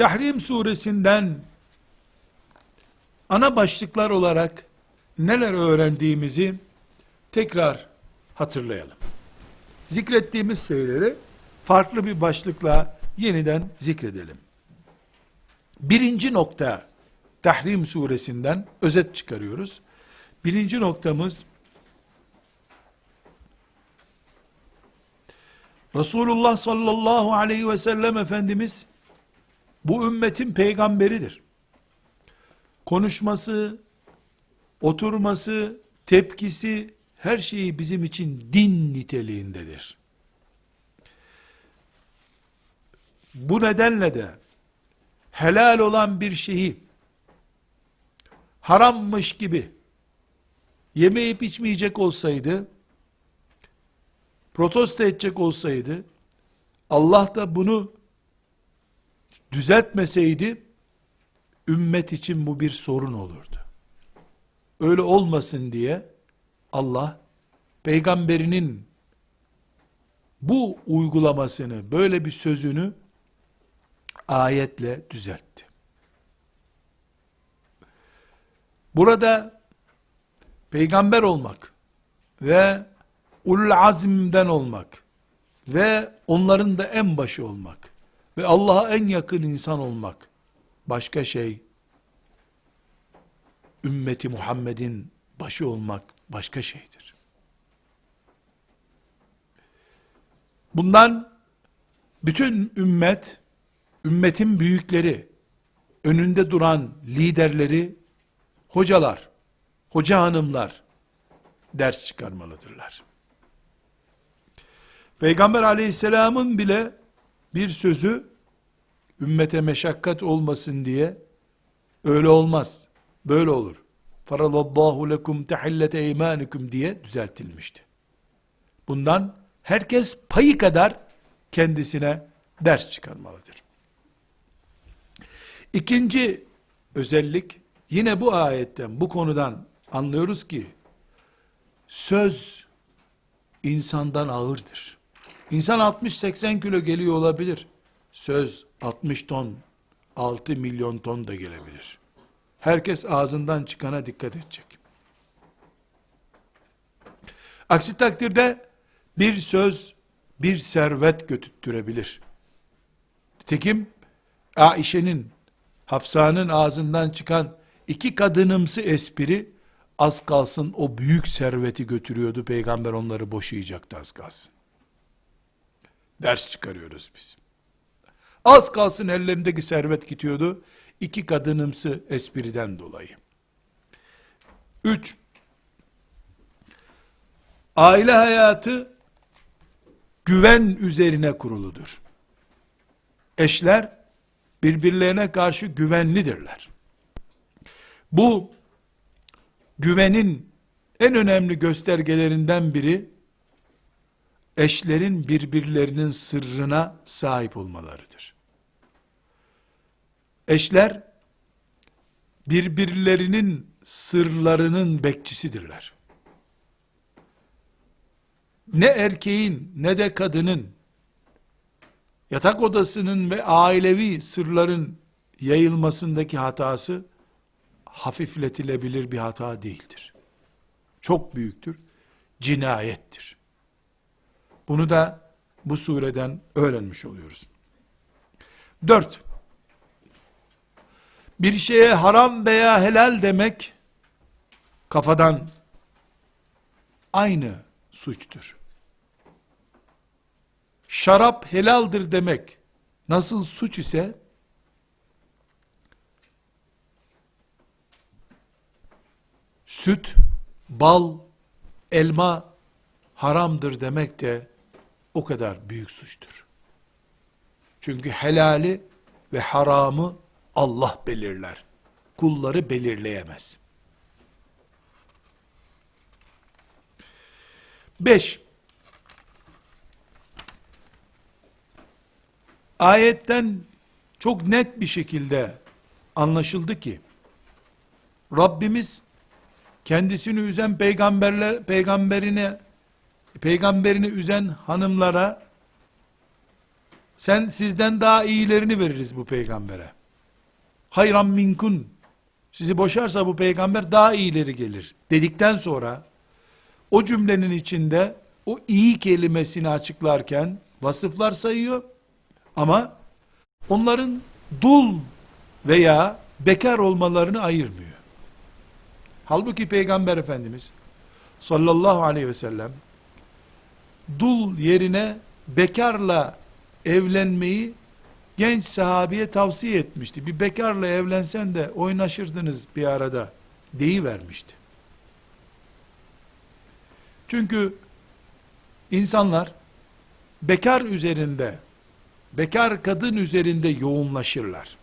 Tahrim suresinden ana başlıklar olarak neler öğrendiğimizi tekrar hatırlayalım. Zikrettiğimiz şeyleri farklı bir başlıkla yeniden zikredelim. Birinci nokta Tahrim suresinden özet çıkarıyoruz. Birinci noktamız Resulullah sallallahu aleyhi ve sellem Efendimiz bu ümmetin peygamberidir. Konuşması, oturması, tepkisi, her şeyi bizim için din niteliğindedir. Bu nedenle de helal olan bir şeyi harammış gibi yemeyip içmeyecek olsaydı, protesto edecek olsaydı, Allah da bunu düzeltmeseydi, ümmet için bu bir sorun olurdu. Öyle olmasın diye, Allah, peygamberinin bu uygulamasını, böyle bir sözünü, ayetle düzeltti. Burada, peygamber olmak ve ulul azimden olmak ve onların da en başı olmak ve Allah'a en yakın insan olmak başka şey ümmeti Muhammed'in başı olmak başka şeydir. Bundan bütün ümmet ümmetin büyükleri önünde duran liderleri hocalar hoca hanımlar ders çıkarmalıdırlar. Peygamber aleyhisselamın bile bir sözü ümmete meşakkat olmasın diye öyle olmaz, böyle olur. Faradallahu lekum tehillete eymanikum diye düzeltilmişti. Bundan herkes payı kadar kendisine ders çıkarmalıdır. İkinci özellik yine bu ayetten, bu konudan anlıyoruz ki söz insandan ağırdır. İnsan 60-80 kilo geliyor olabilir. Söz 60 ton, 6 milyon ton da gelebilir. Herkes ağzından çıkana dikkat edecek. Aksi takdirde bir söz bir servet götüttürebilir. Nitekim Aişe'nin, Hafsa'nın ağzından çıkan iki kadınımsı espri az kalsın o büyük serveti götürüyordu. Peygamber onları boşayacaktı az kalsın. Ders çıkarıyoruz biz. Az kalsın ellerindeki servet gidiyordu. İki kadınımsı espriden dolayı. Üç, aile hayatı güven üzerine kuruludur. Eşler birbirlerine karşı güvenlidirler. Bu güvenin en önemli göstergelerinden biri eşlerin birbirlerinin sırrına sahip olmalarıdır. Eşler birbirlerinin sırlarının bekçisidirler. Ne erkeğin ne de kadının yatak odasının ve ailevi sırların yayılmasındaki hatası hafifletilebilir bir hata değildir. Çok büyüktür. Cinayettir. Bunu da bu sureden öğrenmiş oluyoruz. Dört, bir şeye haram veya helal demek, kafadan aynı suçtur. Şarap helaldir demek, nasıl suç ise, süt, bal, elma haramdır demek de o kadar büyük suçtur. Çünkü helali ve haramı Allah belirler. Kulları belirleyemez. Beş, ayetten çok net bir şekilde anlaşıldı ki, Rabbimiz kendisini üzen peygamberler peygamberine peygamberini üzen hanımlara Sen sizden daha iyilerini veririz bu peygambere. Hayran minkun. Sizi boşarsa bu peygamber daha iyileri gelir. Dedikten sonra o cümlenin içinde o iyi kelimesini açıklarken vasıflar sayıyor. Ama onların dul veya bekar olmalarını ayırmıyor. Halbuki Peygamber Efendimiz sallallahu aleyhi ve sellem dul yerine bekarla evlenmeyi genç sahabiye tavsiye etmişti. Bir bekarla evlensen de oynaşırdınız bir arada deyivermişti. Çünkü insanlar bekar üzerinde, bekar kadın üzerinde yoğunlaşırlar.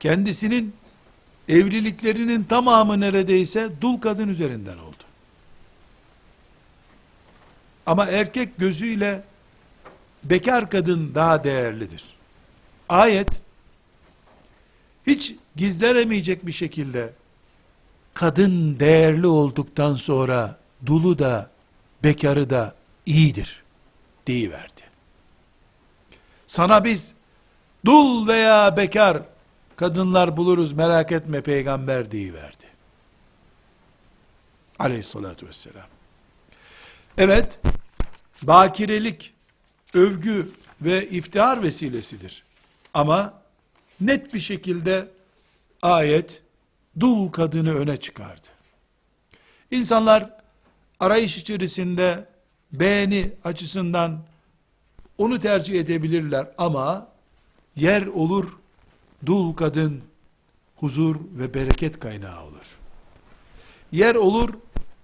Kendisinin evliliklerinin tamamı neredeyse dul kadın üzerinden oldu. Ama erkek gözüyle bekar kadın daha değerlidir. Ayet hiç gizlenemeyecek bir şekilde kadın değerli olduktan sonra dulu da bekarı da iyidir deyiverdi. Sana biz dul veya bekar kadınlar buluruz merak etme peygamber deyiverdi. Aleyhissalatü vesselam. Evet, bakirelik, övgü ve iftihar vesilesidir. Ama net bir şekilde ayet dul kadını öne çıkardı. İnsanlar arayış içerisinde beğeni açısından onu tercih edebilirler ama yer olur dul kadın huzur ve bereket kaynağı olur. Yer olur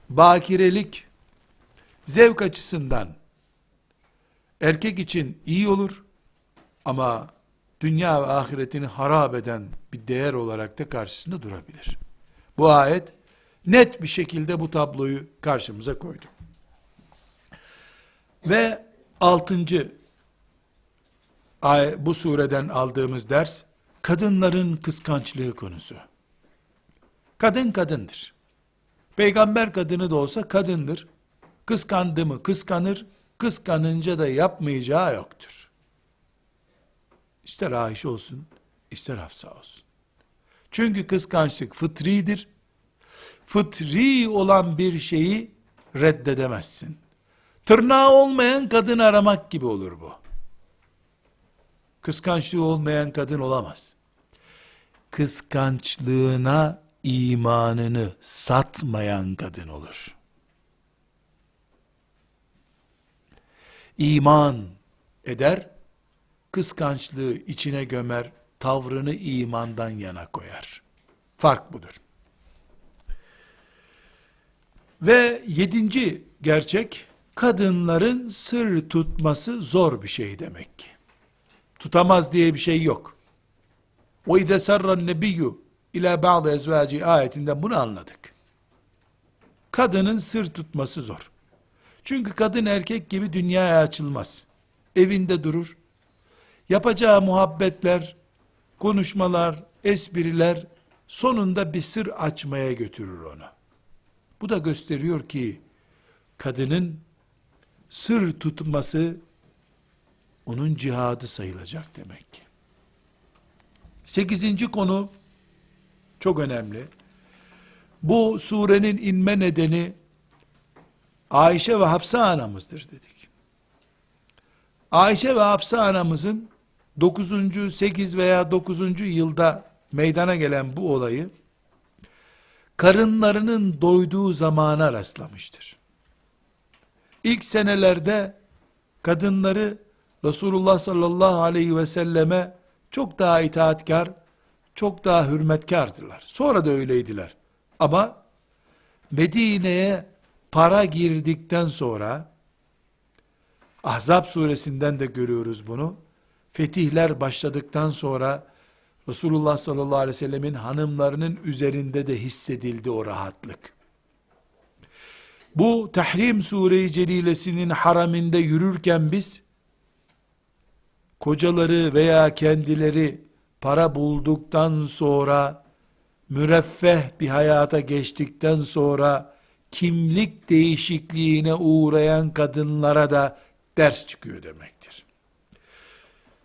bakirelik zevk açısından erkek için iyi olur ama dünya ve ahiretini harap eden bir değer olarak da karşısında durabilir. Bu ayet net bir şekilde bu tabloyu karşımıza koydu. Ve altıncı bu sureden aldığımız ders kadınların kıskançlığı konusu. Kadın kadındır. Peygamber kadını da olsa kadındır. Kıskandı mı kıskanır, kıskanınca da yapmayacağı yoktur. İster Ayşe olsun, ister Hafsa olsun. Çünkü kıskançlık fıtridir. Fıtri olan bir şeyi reddedemezsin. Tırnağı olmayan kadın aramak gibi olur bu. Kıskançlığı olmayan kadın olamaz. Kıskançlığına imanını satmayan kadın olur. İman eder, kıskançlığı içine gömer, tavrını imandan yana koyar. Fark budur. Ve yedinci gerçek, kadınların sır tutması zor bir şey demek ki. Tutamaz diye bir şey yok. O ide sarran nebiyyü ila ezvaci ayetinden bunu anladık. Kadının sır tutması zor. Çünkü kadın erkek gibi dünyaya açılmaz. Evinde durur. Yapacağı muhabbetler, konuşmalar, espriler sonunda bir sır açmaya götürür onu. Bu da gösteriyor ki kadının sır tutması onun cihadı sayılacak demek ki. Sekizinci konu çok önemli. Bu surenin inme nedeni Ayşe ve Hafsa anamızdır dedik. Ayşe ve Hafsa anamızın 9. 8 veya 9. yılda meydana gelen bu olayı karınlarının doyduğu zamana rastlamıştır. İlk senelerde kadınları Resulullah sallallahu aleyhi ve selleme çok daha itaatkar, çok daha hürmetkardırlar. Sonra da öyleydiler. Ama Medine'ye para girdikten sonra Ahzab suresinden de görüyoruz bunu. Fetihler başladıktan sonra Resulullah sallallahu aleyhi ve sellemin hanımlarının üzerinde de hissedildi o rahatlık. Bu Tahrim Sure-i Celilesinin haraminde yürürken biz kocaları veya kendileri para bulduktan sonra müreffeh bir hayata geçtikten sonra kimlik değişikliğine uğrayan kadınlara da ders çıkıyor demektir.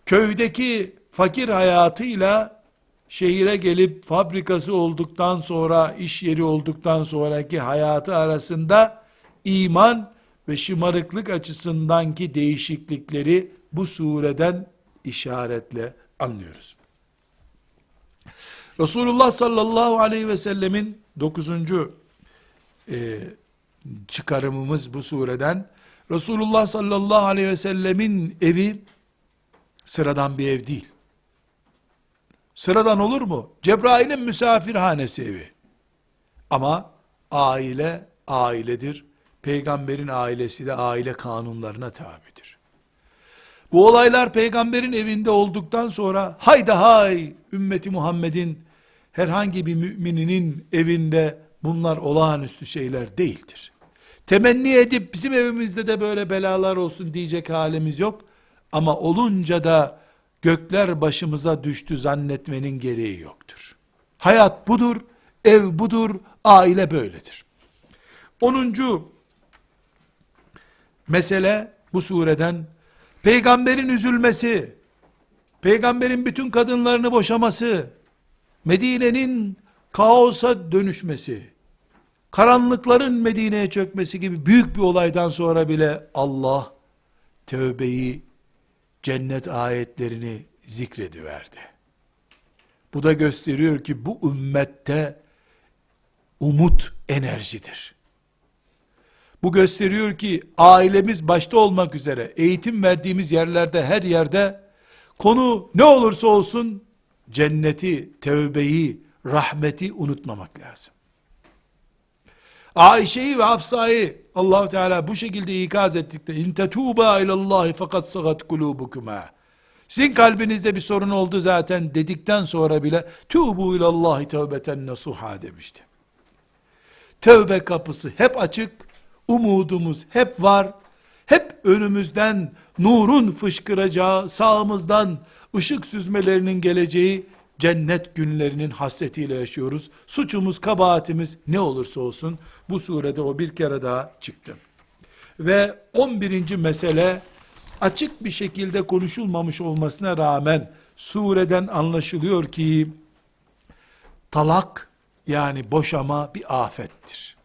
köydeki fakir hayatıyla şehire gelip fabrikası olduktan sonra, iş yeri olduktan sonraki hayatı arasında iman ve şımarıklık açısındanki değişiklikleri bu sureden işaretle anlıyoruz. Resulullah sallallahu aleyhi ve sellemin dokuzuncu e, çıkarımımız bu sureden Resulullah sallallahu aleyhi ve sellemin evi sıradan bir ev değil. Sıradan olur mu? Cebrail'in misafirhanesi evi. Ama aile ailedir. Peygamberin ailesi de aile kanunlarına tabidir. Bu olaylar peygamberin evinde olduktan sonra hayda hay ümmeti Muhammed'in herhangi bir mümininin evinde bunlar olağanüstü şeyler değildir. Temenni edip bizim evimizde de böyle belalar olsun diyecek halimiz yok. Ama olunca da gökler başımıza düştü zannetmenin gereği yoktur. Hayat budur, ev budur, aile böyledir. 10. mesele bu sureden peygamberin üzülmesi, peygamberin bütün kadınlarını boşaması, Medine'nin kaosa dönüşmesi, karanlıkların Medine'ye çökmesi gibi büyük bir olaydan sonra bile Allah tövbeyi, cennet ayetlerini zikrediverdi. Bu da gösteriyor ki bu ümmette umut enerjidir. Bu gösteriyor ki ailemiz başta olmak üzere eğitim verdiğimiz yerlerde her yerde konu ne olursa olsun cenneti, tevbeyi, rahmeti unutmamak lazım. Ayşe'yi ve Hafsa'yı Allahu Teala bu şekilde ikaz ettikte in tetuba ilallahi fakat sagat kulubukuma. Sizin kalbinizde bir sorun oldu zaten dedikten sonra bile tubu ilallahi tevbeten nasuha demişti. Tevbe kapısı hep açık, umudumuz hep var. Hep önümüzden nurun fışkıracağı, sağımızdan ışık süzmelerinin geleceği cennet günlerinin hasretiyle yaşıyoruz. Suçumuz, kabahatimiz ne olursa olsun bu surede o bir kere daha çıktı. Ve 11. mesele açık bir şekilde konuşulmamış olmasına rağmen sureden anlaşılıyor ki talak yani boşama bir afettir.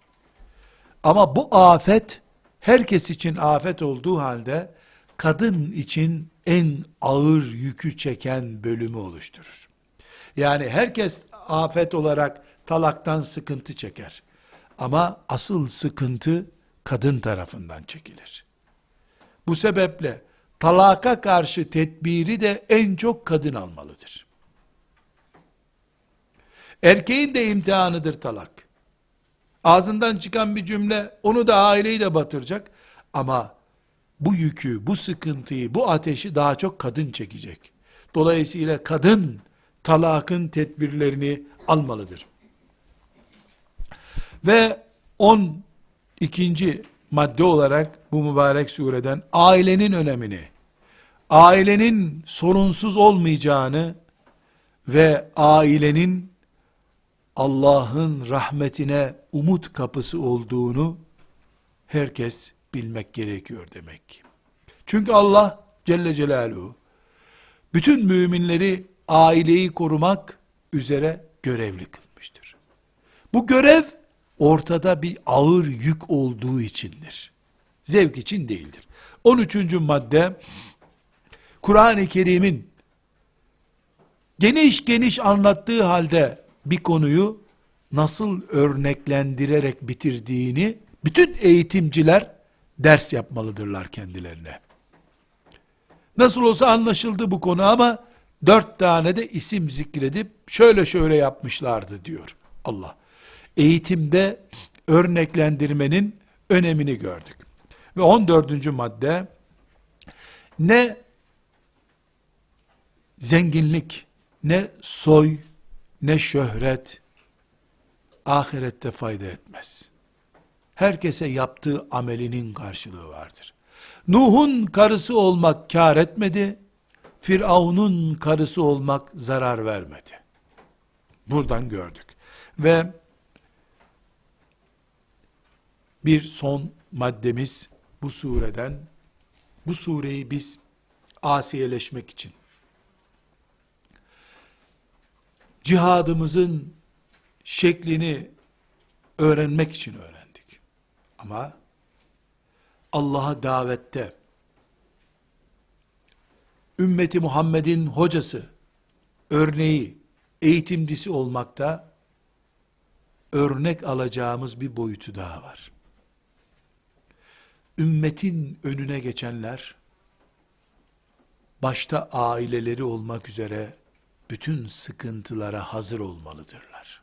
Ama bu afet herkes için afet olduğu halde kadın için en ağır yükü çeken bölümü oluşturur. Yani herkes afet olarak talaktan sıkıntı çeker. Ama asıl sıkıntı kadın tarafından çekilir. Bu sebeple talaka karşı tedbiri de en çok kadın almalıdır. Erkeğin de imtihanıdır talak. Ağzından çıkan bir cümle onu da aileyi de batıracak. Ama bu yükü, bu sıkıntıyı, bu ateşi daha çok kadın çekecek. Dolayısıyla kadın talakın tedbirlerini almalıdır. Ve 12. madde olarak bu mübarek sureden ailenin önemini, ailenin sorunsuz olmayacağını ve ailenin Allah'ın rahmetine umut kapısı olduğunu herkes bilmek gerekiyor demek ki. Çünkü Allah Celle Celaluhu bütün müminleri aileyi korumak üzere görevli kılmıştır. Bu görev ortada bir ağır yük olduğu içindir. Zevk için değildir. 13. madde Kur'an-ı Kerim'in geniş geniş anlattığı halde bir konuyu nasıl örneklendirerek bitirdiğini bütün eğitimciler ders yapmalıdırlar kendilerine. Nasıl olsa anlaşıldı bu konu ama dört tane de isim zikredip şöyle şöyle yapmışlardı diyor Allah. Eğitimde örneklendirmenin önemini gördük. Ve 14. madde ne zenginlik, ne soy, ne şöhret ahirette fayda etmez. Herkese yaptığı amelinin karşılığı vardır. Nuh'un karısı olmak kar etmedi, Firavun'un karısı olmak zarar vermedi. Buradan gördük. Ve bir son maddemiz bu sureden bu sureyi biz asiyeleşmek için cihadımızın şeklini öğrenmek için öğrendik. Ama Allah'a davette ümmeti Muhammed'in hocası, örneği, eğitimcisi olmakta örnek alacağımız bir boyutu daha var. Ümmetin önüne geçenler başta aileleri olmak üzere bütün sıkıntılara hazır olmalıdırlar.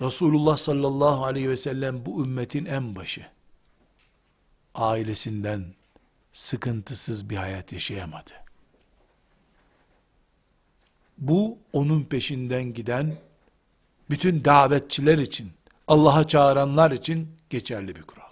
Resulullah sallallahu aleyhi ve sellem bu ümmetin en başı. Ailesinden sıkıntısız bir hayat yaşayamadı. Bu onun peşinden giden bütün davetçiler için, Allah'a çağıranlar için geçerli bir kural.